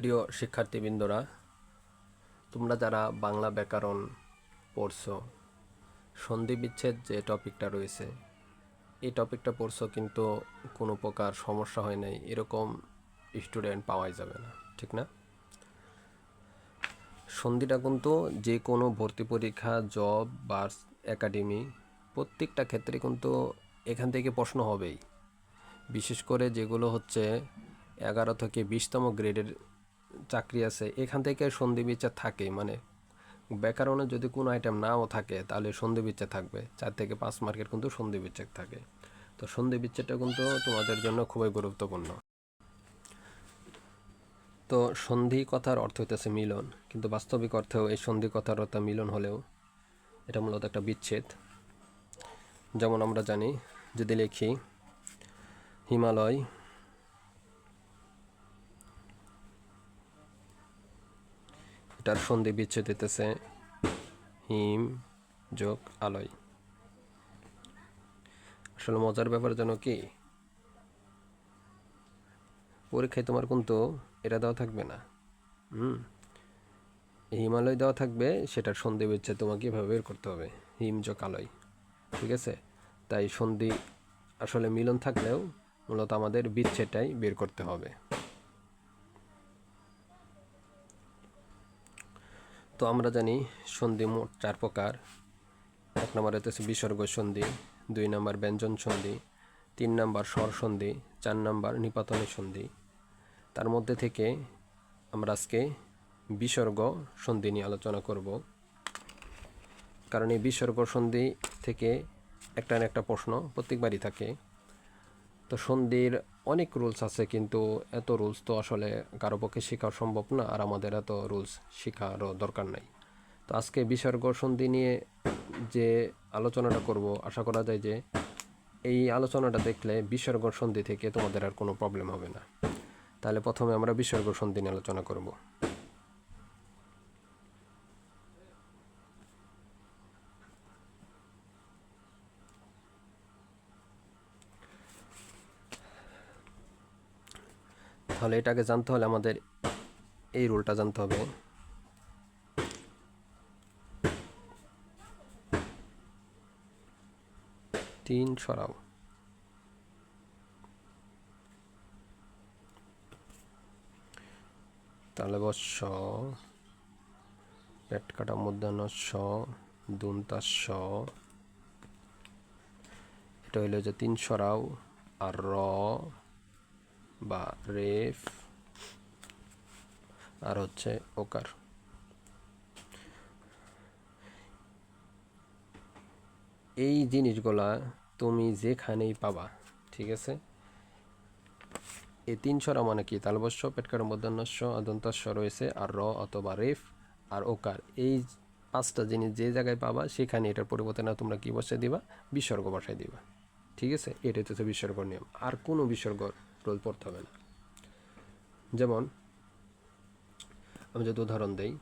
প্রিয় শিক্ষার্থীবৃন্দরা, তোমরা যারা বাংলা ব্যাকরণ পড়ছো সন্ধি বিচ্ছেদ যে টপিকটা রয়েছে, এই টপিকটা পড়ছো কিন্তু কোনো প্রকার সমস্যা হয় নাই, এরকম স্টুডেন্ট পাওয়াই যাবে না, ঠিক না? সন্ধিটা কিন্তু যে কোনো ভর্তি পরীক্ষা, জব বা একাডেমি, প্রত্যেকটা ক্ষেত্রে কিন্তু এখান থেকে প্রশ্ন হবেই। বিশেষ করে যেগুলো হচ্ছে এগারো থেকে বিশতম গ্রেডের চাকরি আছে, এখান থেকে সন্ধি বিচার থাকে মানে ব্যাকরণে যদি কোনো আইটেম নাও থাকে, তাহলে সন্ধি বিচার থাকবে। চার থেকে পাঁচ মার্কের কিন্তু সন্ধি বিচার থাকে। তো সন্ধি বিচারটা কিন্তু তোমাদের জন্য খুবই গুরুত্বপূর্ণ। তো সন্ধি কথার অর্থ হইতেছে মিলন, কিন্তু বাস্তবিক অর্থেও এই সন্ধি কথার অর্থ মিলন হলেও এটা মূলত একটা বিচ্ছেদ। যেমন আমরা জানি, যদি লিখি, হিমালয় এটার সন্ধি বিচ্ছেদ হইতেছে হিম যোগ আলয় আসলে মজার ব্যাপার যেন কি? পরীক্ষায় তোমার কিন্তু এটা দেওয়া থাকবে না। হুম। হিমালয় দেওয়া থাকবে, সেটার সন্ধি বিচ্ছেদ তোমাকে এভাবে বের করতে হবে। হিম যোগ আলয় ঠিক আছে? তাই সন্ধি আসলে মিলন থাকলেও মূলত আমাদের বিচ্ছেদটাই বের করতে হবে। তো আমরা জানি সন্ধি মোট চার প্রকার। এক নম্বর হচ্ছে বিসর্গ সন্ধি, দুই নম্বর ব্যঞ্জন সন্ধি, তিন নম্বর স্বর সন্ধি, চার নম্বর নিপাতনের সন্ধি। তার মধ্যে থেকে আমরা আজকে বিসর্গ সন্ধি নিয়ে আলোচনা করব। কারণ এই বিসর্গ সন্ধি থেকে একটা না একটা প্রশ্ন প্রত্যেকবারই থাকে। তো সন্ধির অনেক রুলস আছে, কিন্তু এত রুলস তো আসলে কারও পক্ষে শেখা সম্ভব না, আর আমাদের এত রুলস শেখারও দরকার নাই। তো আজকে বিসর্গ সন্ধি নিয়ে যে আলোচনাটা করব, আশা করা যায় যে এই আলোচনাটা দেখলে বিসর্গ সন্ধি থেকে তোমাদের আর কোনো প্রবলেম হবে না। তাহলে প্রথমে আমরা বিসর্গ সন্ধি নিয়ে আলোচনা করব। তাহলে এটাকে জানতে হলে আমাদের এই রুলটা জানতে হবে। তিন সরাও। তাহলে বস, পেট কাটা মধ্যাহ্ন স, দুনতা স। এটা হইল যে তিন সরাও আর র। বা রেফ, আর হচ্ছে ওকার। এই জিনিসগুলা তুমি যেখানেই পাবা, ঠিক আছে? এই তিন মানে কি? তালবস্য, পেটকার, মধ্যাহ্নস্য, অদন্তস্য রয়েছে, আর র অথবা রেফ আর ওকার। এই পাঁচটা জিনিস যে জায়গায় পাবা, সেখানে এটার পরিবর্তে না তোমরা কি বসে দিবা? বিসর্গ বসায় দিবা। ঠিক আছে? এটাই হচ্ছে বিসর্গ নিয়ম। আর কোনো বিসর্গ রোল পড়তে হবে না। যেমন, আমি যদি উদাহরণ দেই।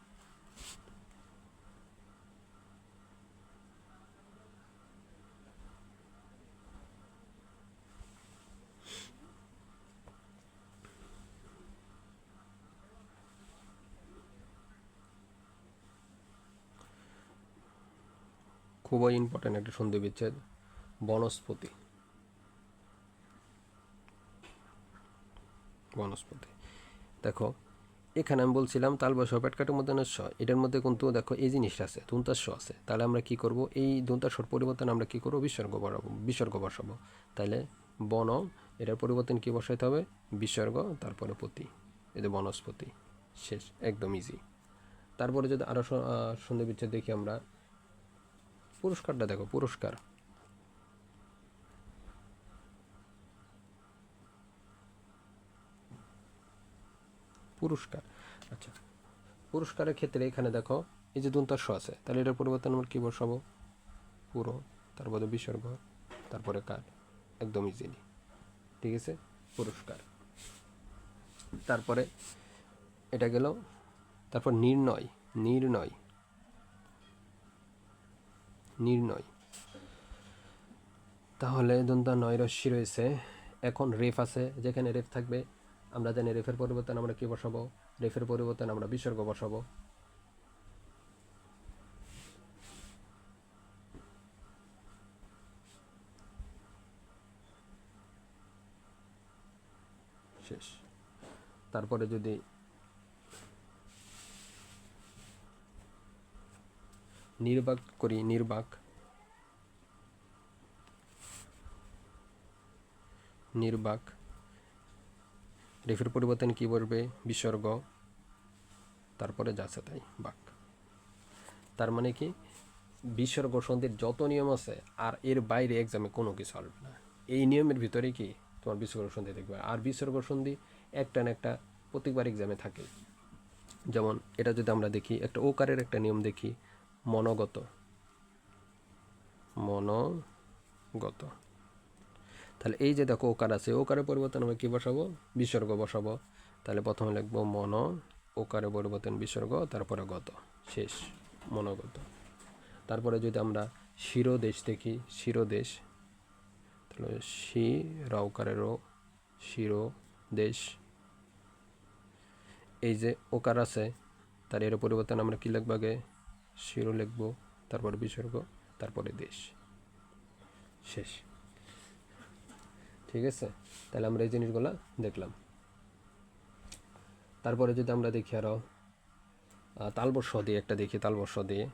খুবই ইম্পর্ট্যান্ট একটা সন্ধি বিচ্ছেদ, বনস্পতি। বনস্পতি। দেখো, এখানে আমি বলছিলাম তালবস পেটকাটের মধ্যে স এটার মধ্যে কিন্তু দেখো, এই জিনিসটা আছে দুন্তাস আছে। তাহলে আমরা কি করব? এই দুন্তাসর পরিবর্তন আমরা কি করব? বিসর্গ বসাবো বিসর্গ বসাবো। তাহলে বন, এটার পরিবর্তন কি বসাইতে হবে? বিসর্গ, তারপরে পতি এদের বনস্পতি। শেষ, একদম ইজি তারপরে যদি আরও সুন্দর বিচ্ছেদ দেখি আমরা, পুরস্কারটা দেখো, পুরস্কার। পুরস্কার। আচ্ছা পুরস্কারের ক্ষেত্রে এখানে দেখো, এই যে দন্তাস্য আছে, তাহলে এটার পরিবর্তন আমরা কী বসাবো? পুরো তারপরে বিসর্গ, তারপরে কার? একদম ইজিলি ঠিক আছে? পুরস্কার। তারপরে এটা গেল, তারপর নির্ণয় নির্ণয়। নির্ণয়। তাহলে দন্তা নয় রশ্মি রয়েছে। এখন রেফ আছে, যেখানে রেফ থাকবে আমরা জানি রেফের পরিবর্তন আমরা কি বসাবো? রেফের পরিবর্তন আমরা বিসর্গ বসাবো। শেষ। তারপরে যদি নির্বাক করি, নির্বাক। নির্বাক। রেফের পরিবর্তন কি বলবে? বিসর্গ। তারপরে যাচ্ছে তাই, বাক। তার মানে কি? বিসর্গ সন্ধির যত নিয়ম আছে, আর এর বাইরে এক্সামে কোনো কিছু আসবে না। এই নিয়মের ভিতরে কি? তোমার বিসর্গ সন্ধি দেখবে। আর বিসর্গ সন্ধি একটা না একটা প্রত্যেকবার এক্সামে থাকে। যেমন এটা যদি আমরা দেখি, একটা ওকারের একটা নিয়ম দেখি, মনগত। মনগত। তাহলে এই যে দেখো ওকার আছে, ওকারের পরিবর্তন আমরা কী বসাবো? বিসর্গ বসাবো। তাহলে প্রথমে লিখব মন, ওকারের পরিবর্তন বিসর্গ, তারপরে গত, শেষ, মনগত। তারপরে যদি আমরা শিরোদেশ দেখি, শিরোদেশ, তাহলে শি রাউকারেরও শিরো দেশ এই যে ওকার আছে, তার এর পরিবর্তন আমরা কী লিখব আগে? শিরো লিখব, তারপরে বিসর্গ, তারপরে দেশ। শেষ। ঠিক আছে? তাহলে আমরা এই জিনিসগুলো দেখলাম। তারপরে যদি আমরা দেখি আরও তালবর্ষ দিয়ে একটা দেখি, তালবর্ষ দিয়ে।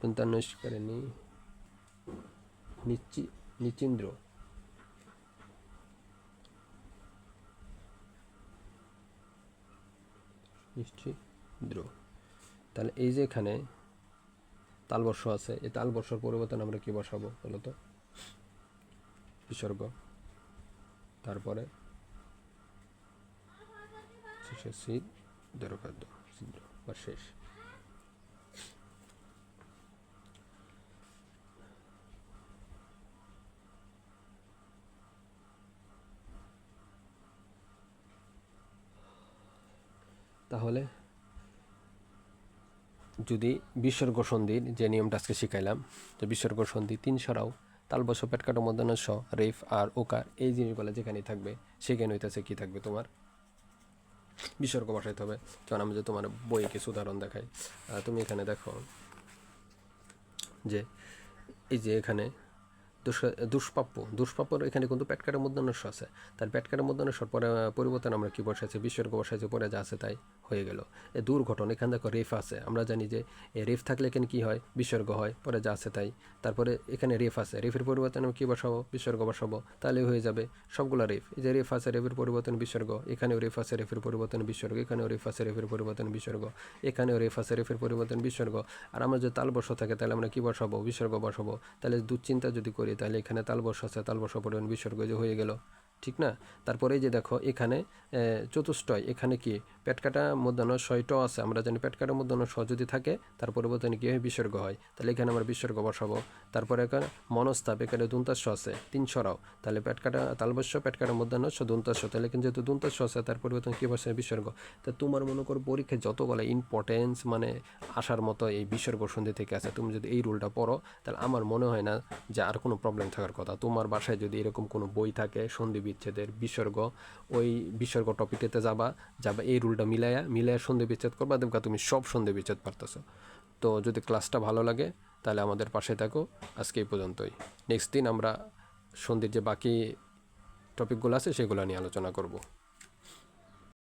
পঞ্চান্ন করে নি, নিচি, নিচিন্দ্র। নিশ্চিদ্র তাহলে এই যে এখানে তালবর্ষ আছে, এই তালবর্ষর পরিবর্তন আমরা কি বসাবো বলো তো বিসর্গ। তারপরে বা শেষ। তাহলে যদি বিসর্গ সন্ধির যে নিয়মটা আজকে শিখাইলাম, যে বিসর্গ সন্ধি তিন সরাও তালবস পেটকাটো মধ্যাহ্ন স, রেফ আর ওকার এই জিনিসগুলো যেখানেই থাকবে, সেখানে হইতেছে কী থাকবে তোমার? বিসর্গ বসাইতে হবে। কারণ আমি যে তোমার বইয়ে কিছু উদাহরণ দেখাই। তুমি এখানে দেখো যে, এই যে এখানে দুষ্প্রাপ্য, দুষ্প্রাপ্যর এখানে কিন্তু পেটকাটের মধ্যাহ্নস্ব আছে। তার পেটকাটের মধ্যাহ্নস্বর পরে, পরিবর্তন আমরা কি বসাইছি? বিসর্গ বসাইছি পরে যা আছে তাই হয়ে গেল। এ দুর্ঘটন, এখানে দেখো রেফ আছে। আমরা জানি যে এই রেফ থাকলে এখানে কি হয়? বিসর্গ হয়, পরে যা আছে তাই। তারপরে এখানে রেফ আছে। রেফের পরিবর্তন আমি কী বসাবো? বিসর্গ বসাবো। তাহলে হয়ে যাবে সবগুলো রেফ। এই যে রেফ আছে, রেফের পরিবর্তন বিসর্গ। এখানেও রেফ আছে, রেফের পরিবর্তন বিসর্গ। এখানেও রেফ আছে, রেফের পরিবর্তন বিসর্গ। এখানেও রেফ আছে, রেফের পরিবর্তন বিসর্গ। আর আমরা যদি তালবর্ষ থাকে, তাহলে আমরা কি বসাবো? বিসর্গ বসাবো। তাহলে দুশ্চিন্তা যদি করি তাহলে এখানে তালবর্ষ আছে তালবর্ষ পরিমাণ বিসর্গ যে হয়ে গেল। ঠিক না? তারপরে যে দেখো, এখানে চতুষ্টয়, এখানে কি? পেটকাটা মধ্যাহ্ন ছয়ট আছে। আমরা জানি পেটকাটা মধ্যাহ্ন স যদি থাকে তার পরিবর্তনে কি? হয় বিসর্গ হয়। তাহলে এখানে আমরা বিসর্গ বসাবো। তারপরে এখানে মনস্তাপ, এখানে দুন্তাস্য আছে, তিন সরাও। তাহলে পেটকাটা তালবস্য পেটকাটা মধ্যাহ্ন স দুন্তাস্য তাহলে কিন্তু যেহেতু দুন্তাস্য আছে তার পরিবর্তন কি বসে বিসর্গ। তা তোমার মনে করো পরীক্ষায় যতগুলো ইম্পর্টেন্স মানে আসার মতো এই বিসর্গ সন্ধি থেকে আছে, তুমি যদি এই রুলটা পড়ো, তাহলে আমার মনে হয় না যে আর কোনো প্রবলেম থাকার কথা। তোমার বাসায় যদি এরকম কোনো বই থাকে, সন্ধি বিচ্ছেদের বিসর্গ, ওই বিসর্গ টপিকেতে যাবা যাবা এই রুলটা মিলাইয়া মিলাইয়া সন্ধে বিচ্ছেদ করবা দেখবা তুমি সব সন্ধে বিচ্ছেদ পারতেছো। তো যদি ক্লাসটা ভালো লাগে, তাহলে আমাদের পাশে থাকো। আজকে এই পর্যন্তই। নেক্সট দিন আমরা সন্ধির যে বাকি টপিকগুলো আছে, সেগুলো নিয়ে আলোচনা করব।